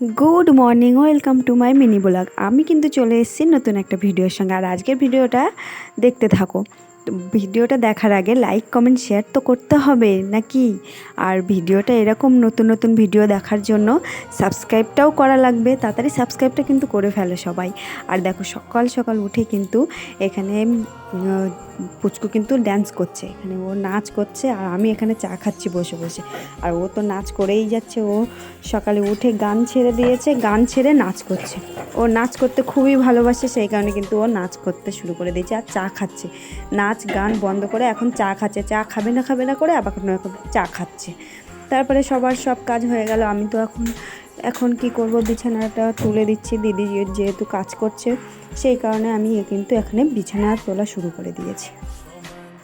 Good morning, welcome to my mini blog. আমি কিন্তু চলে এসেছি নতুন একটা ভিডিওর সঙ্গে। আর আজকের ভিডিওটা দেখতে থাকো। ভিডিওটা দেখার আগে লাইক কমেন্ট শেয়ার তো করতে হবে নাকি? আর ভিডিওটা এরকম নতুন নতুন ভিডিও দেখার জন্য সাবস্ক্রাইবটাও করা লাগবে, তাড়াতাড়ি সাবস্ক্রাইবটা কিন্তু করে ফেলো সবাই। আর দেখো সকাল সকাল উঠে কিন্তু এখানে পুচকু কিন্তু ড্যান্স করছে। এখানে ও নাচ করছে আর আমি এখানে চা খাচ্ছি বসে বসে। আর ও তো নাচ করেই যাচ্ছে। ও সকালে উঠে গান ছেড়ে দিয়েছে, গান ছেড়ে নাচ করছে। ও নাচ করতে খুবই ভালোবাসে, সেই কারণে কিন্তু ও নাচ করতে শুরু করে দিয়েছে আর চা খাচ্ছে। নাচ, গান বন্ধ করে এখন চা খাচ্ছে। চা খাবে না খাবে না করে আবার এখন চা খাচ্ছে। তারপরে সবার সব কাজ হয়ে গেল। আমি তো এখন এখন কি করব? বিছানাটা তুলে দিচ্ছি। দিদি যেহেতু কাজ করছে, সেই কারণে আমি কিন্তু এখানে বিছানা তোলা শুরু করে দিয়েছি।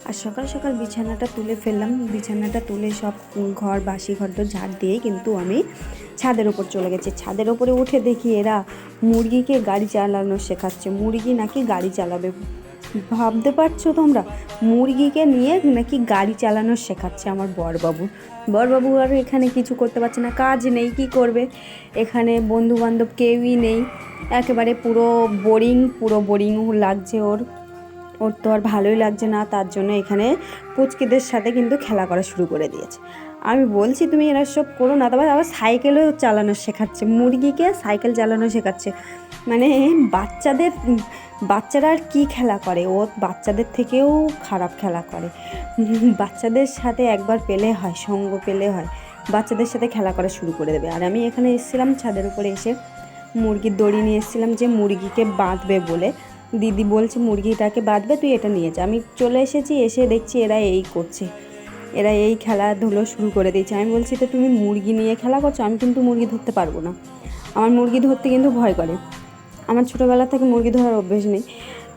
আর সকাল সকাল বিছানাটা তুলে ফেললাম। বিছানাটা তুলে সব ঘর, বাসি ঘর ঝাড় দিয়েই কিন্তু আমি ছাদের ওপর চলে গেছি। ছাদের ওপরে উঠে দেখি এরা মুরগিকে গাড়ি চালানো শেখাচ্ছে। মুরগি নাকি গাড়ি চালাবে? ভাবতে পারছ তোমরা? মুরগিকে নিয়ে নাকি গাড়ি চালানো শেখাচ্ছে আমার বরবাবু। বরবাবু আর এখানে কিছু করতে পারছে না, কাজ নেই, কি করবে? এখানে বন্ধু বান্ধব কেউই নেই। একেবারে পুরো বোরিং পুরো বোরিং লাগছে ওর। ওর তো আর ভালোই লাগছে না, তার জন্য এখানে পুচকিদের সাথে কিন্তু খেলা করা শুরু করে দিয়েছে। আমি বলছি, তুমি এরা সব করো না। তারপর আবার সাইকেলও চালানো শেখাচ্ছে, মুরগিকে সাইকেল চালানো শেখাচ্ছে। মানে বাচ্চাদের, বাচ্চারা আর কী খেলা করে? ও বাচ্চাদের থেকেও খারাপ খেলা করে। বাচ্চাদের সাথে একবার পেলে হয়, সঙ্গ পেলে হয়, বাচ্চাদের সাথে খেলা করা শুরু করে দেবে। আর আমি এখানে এসেছিলাম ছাদের উপরে এসে মুরগির দড়ি নিয়ে এসেছিলাম যে মুরগিকে বাঁধবে বলে। দিদি বলছে, মুরগিটাকে বাঁধবে, তুই এটা নিয়ে যা। আমি চলে এসেছি, এসে দেখছি এরা এই করছে। এরা এই খেলাধুলো শুরু করে দিয়েছে। আমি বলছি, তো তুমি মুরগি নিয়ে খেলা করছ? আমি কিন্তু মুরগি ধরতে পারব না। আমার মুরগি ধরতে কিন্তু ভয় করে। আমার ছোটোবেলা থেকে মুরগি ধরার অভ্যেস নেই।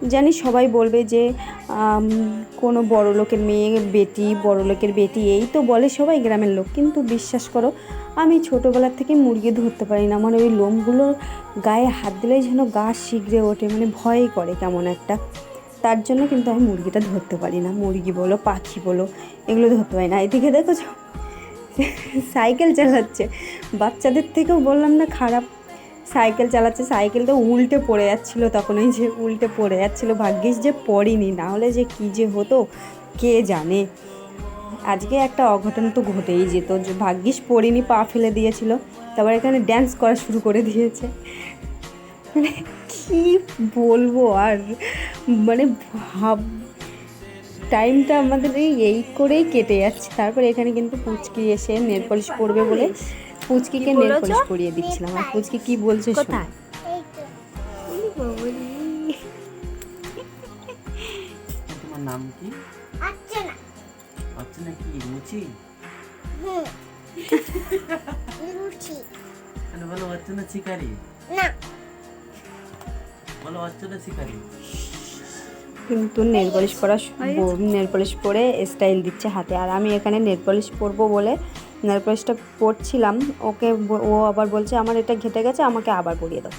জানি সবাই বলবে যে কোনো বড় লোকের মেয়ে বেটি, বড় লোকের বেটি, এই তো বলে সবাই গ্রামের লোক। কিন্তু বিশ্বাস করো, আমি ছোটোবেলার থেকে মুরগি ধরতে পারি না। মানে ওই লোমগুলোর গায়ে হাত দিলেই যেন গা শিগড়ে ওঠে মানে ভয়ই করে কেমন একটা। তার জন্য কিন্তু আমি মুরগিটা ধরতে পারি না। মুরগি বলো, পাখি বলো, এগুলো ধরতে পারি না। এদিকে দেখো সাইকেল চালাচ্ছে। বাচ্চাদের থেকেও বললাম না খারাপ। সাইকেল চালাচ্ছে, সাইকেল তো উল্টে পড়ে যাচ্ছিল তখন। ওই যে উল্টে পড়ে যাচ্ছিল, ভাগ্যিস যে পড়িনি। না হলে যে কী যে হতো, কে জানে? আজকে একটা অঘটন তো ঘটেই যেত। যে ভাগ্যিস পড়িনি, পা ফেলে দিয়েছিল। তারপর এখানে ড্যান্স করা শুরু করে দিয়েছে। মানে কী বলব আর? মানে ভাব টাইমটা আমাদের এই এই করেই কেটে যাচ্ছে। তারপর এখানে কিন্তু পুচকি এসে নেল পলিশ পরবে বলে পুচকিকে নেল পলিশ পরিয়ে দিচ্ছিলাম। আর পুচকি কি বলছে কোথায়? তোমার নাম কি? আচ্ছা না অর্চনা কি রুচি হুম। রুচি বলো অর্চনা শিকারি? না। কিন্তু নেল পলিশ পরা নেল পলিশ পরে স্টাইল দিচ্ছে হাতে। আর আমি এখানে নেল পলিশ পরবো বলে নেল পলিশটা পরছিলাম। ওকে ও আবার বলছে আমার এটা ঘেটে গেছে আমাকে আবার পরিয়ে দাও।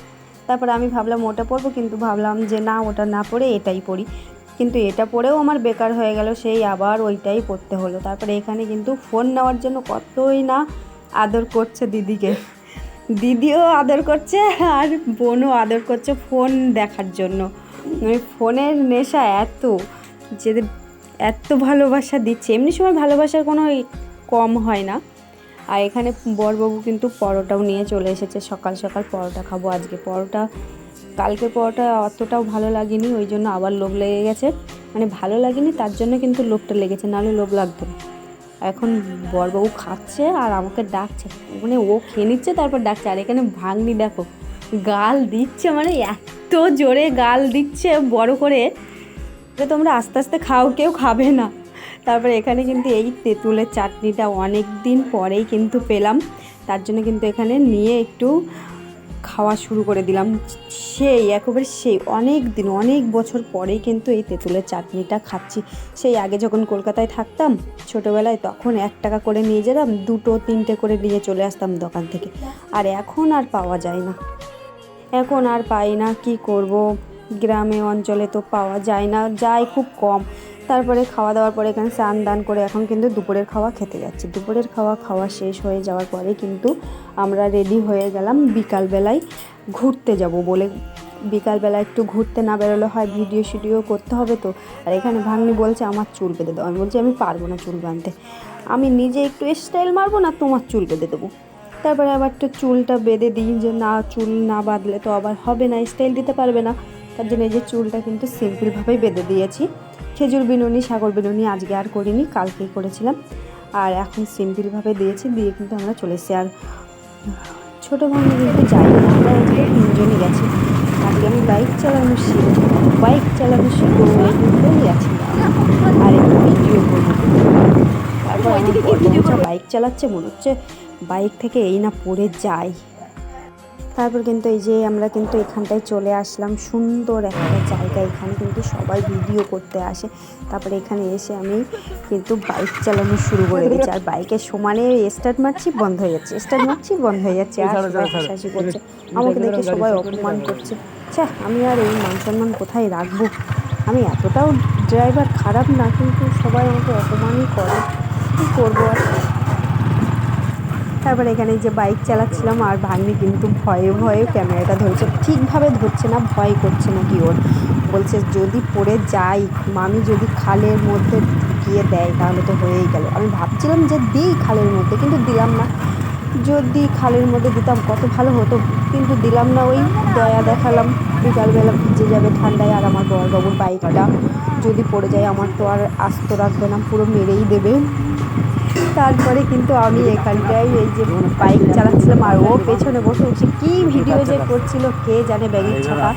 তারপরে আমি ভাবলাম ওটা পরবো? কিন্তু ভাবলাম যে না ওটা না পরে এটাই পরি। কিন্তু এটা পরেও আমার বেকার হয়ে গেল সেই আবার ওইটাই পরতে হলো। তারপরে এখানে কিন্তু ফোন নেওয়ার জন্য কতই না আদর করছে দিদিকে। দিদিও আদর করছে আর বোনও আদর করছে ফোন দেখার জন্য। মানে ফোনের নেশা এত যে এত ভালোবাসা দিচ্ছে। এমনি সময় ভালোবাসার কোনো কম হয় না। আর এখানে বরবাবু কিন্তু পরোটাও নিয়ে চলে এসেছে। সকাল সকাল পরোটা খাব আজকে। পরোটা, কালকে পরোটা অতটাও ভালো লাগেনি, ওই জন্য আবার লোভ লেগে গেছে। মানে ভালো লাগেনি, তার জন্য কিন্তু লোভটা লেগেছে, নাহলে লোভ লাগতো না। এখন বরবাবু খাচ্ছে আর আমাকে ডাকছে। মানে ও খেয়ে নিচ্ছে, তারপর ডাকছে। আর এখানে ভাঙনি দেখো, গাল দিচ্ছে মানে এত জোরে গাল দিচ্ছে বড় করে তোমরা আস্তে আস্তে খাও, কেউ খাবে না। তারপরে এখানে কিন্তু এই তেঁতুলের চাটনিটা অনেক দিন পরেই কিন্তু পেলাম। তার জন্য কিন্তু এখানে নিয়ে একটু খাওয়া শুরু করে দিলাম। সেই, একেবারে সেই, অনেক দিন, অনেক বছর পরেই কিন্তু এই তেঁতুলের চাটনিটা খাচ্ছি। সেই আগে যখন কলকাতায় থাকতাম, ছোটোবেলায় তখন এক টাকা করে নিয়ে যেতাম, দুটো, তিনটে করে নিয়ে চলে আসতাম দোকান থেকে। আর এখন আর পাওয়া যায় না। এখন আর পাই না, কি করব? গ্রামে, অঞ্চলে তো পাওয়া যায় না যায় খুব কম। তারপরে খাওয়া দাওয়ার পরে এখানে স্নান দান করে এখন কিন্তু দুপুরের খাওয়া খেতে যাচ্ছি। দুপুরের খাওয়া খাওয়া শেষ হয়ে যাওয়ার পরে কিন্তু আমরা রেডি হয়ে গেলাম বিকালবেলায় ঘুরতে যাব বলে। বিকালবেলা একটু ঘুরতে না বেরোলে হয়, ভিডিও শিডিও করতে হবে তো। আর এখানে ভাগ্নি বলছে, আমার চুল বেঁধে দাও। আমি বলছি, আমি পারব না চুল বাঁধতে। আমি নিজে একটু স্টাইল মারবো না, তোমার চুল বেঁধে দেবো? তারপরে আবার একটু চুলটা বেঁধে দিই যে, না, চুল না বাঁধলে তো আবার হবে না স্টাইল দিতে পারবে না। তার জন্য এই যে চুলটা কিন্তু সিম্পলভাবেই বেঁধে দিয়েছি। খেজুর বিনুনি, সাগর বিনুনি আজকে আর করিনি, কালকেই করেছিলাম। আর এখন সিম্পলভাবে দিয়েছি, দিয়ে কিন্তু আমরা চলে এসেছি। আর ছোটো ভাঙে কিন্তু যাই আমরা আজকে তিনজনই গেছি। আজকে আমি বাইক চালানো শিখি বাইক চালানো শিখব কিন্তু গেছি আর একটু ভিডিও করব। তারপর বাইক চালাচ্ছে, মনে হচ্ছে বাইক থেকে এই না পড়ে যায়। তারপর কিন্তু এই যে আমরা কিন্তু এখানটায় চলে আসলাম। সুন্দর একটা জায়গা এখানে কিন্তু সবাই ভিডিও করতে আসে। তারপরে এখানে এসে আমি কিন্তু বাইক চালানো শুরু করে দিয়েছি। আর বাইকের সমানে স্টার্ট মারছি বন্ধ হয়ে যাচ্ছে। স্টার্ট মারছি বন্ধ হয়ে যাচ্ছে। আর হাসাহাসি করছে। আমাকে দেখে সবাই অপমান করছে। ছ্যা আমি আর এই মান সম্মান কোথায় রাখব? আমি এতটাও ড্রাইভার খারাপ না কিন্তু সবাই আমাকে অপমানই করে। কী করব আর? তারপরে এখানে যে বাইক চালাচ্ছিলাম আর ভাগ্নি কিন্তু ভয়ে ভয়ে ক্যামেরাটা ধরেছে। ঠিকভাবে ধরছে না, ভয় করছে নাকি ওর। বলছে, যদি পড়ে যাই, মামি যদি খালের মধ্যে ঢুকিয়ে দেয়, তাহলে তো হয়েই গেল। আমি ভাবছিলাম যে দিই খালের মধ্যে, কিন্তু দিলাম না। যদি খালের মধ্যে দিতাম, কত ভালো হতো, কিন্তু দিলাম না। ওই দয়া দেখালাম, বিকালবেলা ভিজে যাবে ঠান্ডায়, আর আমার বড়বাবুর বাইকটা যদি পড়ে যায়, আমার তো আর আস্ত রাখবে না, পুরো মেরেই দেবে। তারপরে কিন্তু আমি এখানটায় এই যে বাইক চালাচ্ছিলাম আর ও পেছনে বসে বসে কী ভিডিও যে করছিল, কে জানে ব্যাগের ছাপা?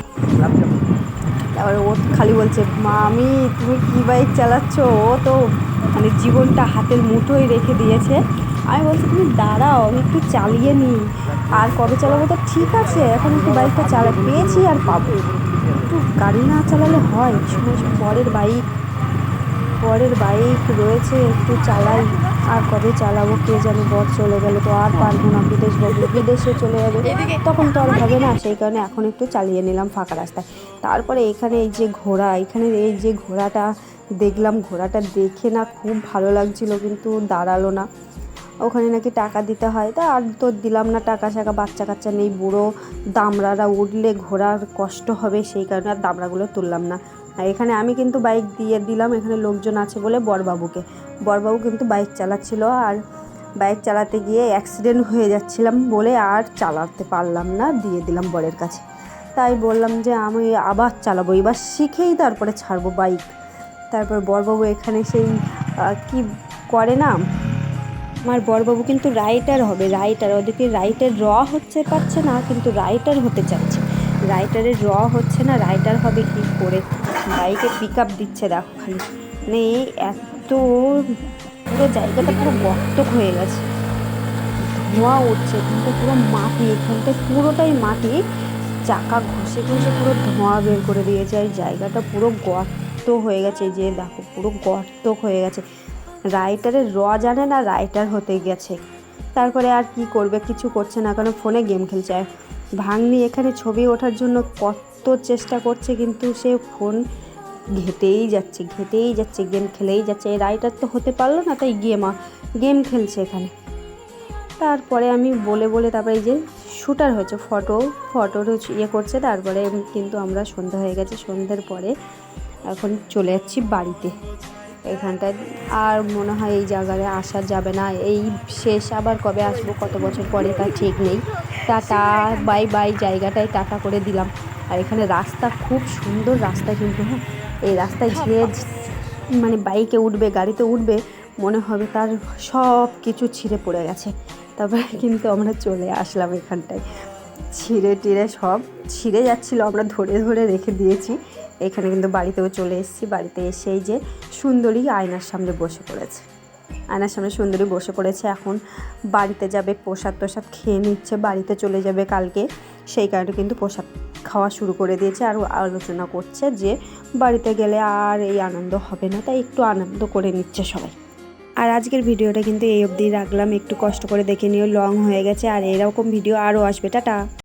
তারপরে ও খালি বলছে মামি তুমি কী বাইক চালাচ্ছ? ও তো মানে জীবনটা হাতের মুঠোয় রেখে দিয়েছে। আমি বলছি, তুমি দাঁড়াও, আমি একটু চালিয়ে নিই। আর কবে চালাবো তো ঠিক আছে, এখন একটু বাইকটা চালা, পেয়েছি আর পাবো। একটু গাড়ি না চালালে হয় সময় পরের বাইক পরের বাইক রয়েছে, একটু চালাই। আর কবে চালাবো, কে জানে বর চলে গেলে তো আর পারব না, বিদেশ যাব বিদেশে চলে যাবে। তখন তো আর হবে না, সেই কারণে এখন একটু চালিয়ে নিলাম ফাঁকা রাস্তায়। তারপরে এখানে এই যে ঘোড়া, এখানে এই যে ঘোড়াটা দেখলাম, ঘোড়াটা দেখে না খুব ভালো লাগছিল, কিন্তু দাঁড়াল না। ওখানে নাকি টাকা দিতে হয়, তা আর তো দিলাম না টাকা শাকা, বাচ্চা কাচ্চা নেই, বুড়ো, দামড়ারা উঠলে ঘোরার কষ্ট হবে, সেই কারণে আর দামড়াগুলো তুললাম না। আর এখানে আমি কিন্তু বাইক দিয়ে দিলাম, এখানে লোকজন আছে বলে বরবাবুকে। বরবাবু কিন্তু বাইক চালাচ্ছিল আর বাইক চালাতে গিয়ে অ্যাক্সিডেন্ট হয়ে যাচ্ছিলাম বলে আর চালাতে পারলাম না, দিয়ে দিলাম বরের কাছে। তাই বললাম যে আমি আবার চালাবো, এবার শিখেই তারপরে ছাড়বো বাইক। তারপর বরবাবু এখানে সেই কি করে না? আমার বরবাবু কিন্তু রাইটার হবে রাইটার ওদিকে রাইটার র হচ্ছে পাচ্ছে না, কিন্তু রাইটার হতে চাইছে। রাইটারের র হচ্ছে না রাইটার হবে কি করে বাইকে পিক আপ দিচ্ছে দেখো খালি। মানে এত পুরো জায়গাটা পুরো গর্ত হয়ে গেছে। ধোঁয়া উঠছে, কিন্তু পুরো মাটি, এখানটা পুরোটাই মাটি। চাকা ঘষে ঘষে পুরো ধোঁয়া বের করে দিয়েছে আর জায়গাটা পুরো গর্ত হয়ে গেছে। যে দেখো, পুরো গর্ত হয়ে গেছে। রাইটারের র জানে না, রাইটার হতে গেছে। তারপরে আর কি করবে, কিছু করছে না, কারণ ফোনে গেম খেলছে। আর ভাঙনি এখানে ছবি ওঠার জন্য কত চেষ্টা করছে, কিন্তু সে ফোন ঘেটেই যাচ্ছে ঘেটেই যাচ্ছে গেম খেলেই যাচ্ছে। এই রাইটার তো হতে পারল না, তাই গেম গেম খেলছে এখানে। তারপরে আমি বলে বলে তারপরে যে শ্যুটার হয়েছে ফটো ফটোর ইয়ে করছে। তারপরে কিন্তু আমরা সন্ধ্যা হয়ে গেছে, সন্ধ্যের পরে এখন চলে যাচ্ছি বাড়িতে। এখানটায় আর মনে হয় এই জায়গায় আসা যাবে না। এই শেষ আবার কবে আসব, কত বছর পরে তা ঠিক নেই। টাটা বাই বাই জায়গাটায় টাটা করে দিলাম। আর এখানে রাস্তা খুব সুন্দর রাস্তা কিন্তু হ্যাঁ? এই রাস্তায় যে মানে বাইকে উঠবে গাড়িতে উঠবে মনে হবে তার সব কিছু ছিঁড়ে পড়ে গেছে। তারপরে কিন্তু আমরা চলে আসলাম এখানটায়। ছিঁড়ে টিড়ে সব ছিঁড়ে যাচ্ছিল আমরা ধরে ধরে রেখে দিয়েছি। এখানে কিন্তু বাড়িতেও চলে এসেছি। বাড়িতে এসেই যে সুন্দরী আয়নার সামনে বসে পড়েছে। আয়নার সামনে সুন্দরী বসে পড়েছে। এখন বাড়িতে যাবে প্রসাদ তোসাদ খেয়ে নিচ্ছে। বাড়িতে চলে যাবে কালকে। সেই কারণে কিন্তু প্রসাদ খাওয়া শুরু করে দিয়েছে আর আলোচনা করছে যে বাড়িতে গেলে আর এই আনন্দ হবে না, তাই একটু আনন্দ করে নিচ্ছে সবাই। আর আজকের ভিডিওটা কিন্তু এই অবধি রাখলাম, একটু কষ্ট করে দেখে নিও, লং হয়ে গেছে আর এরকম ভিডিও আরও আসবে, টাটা।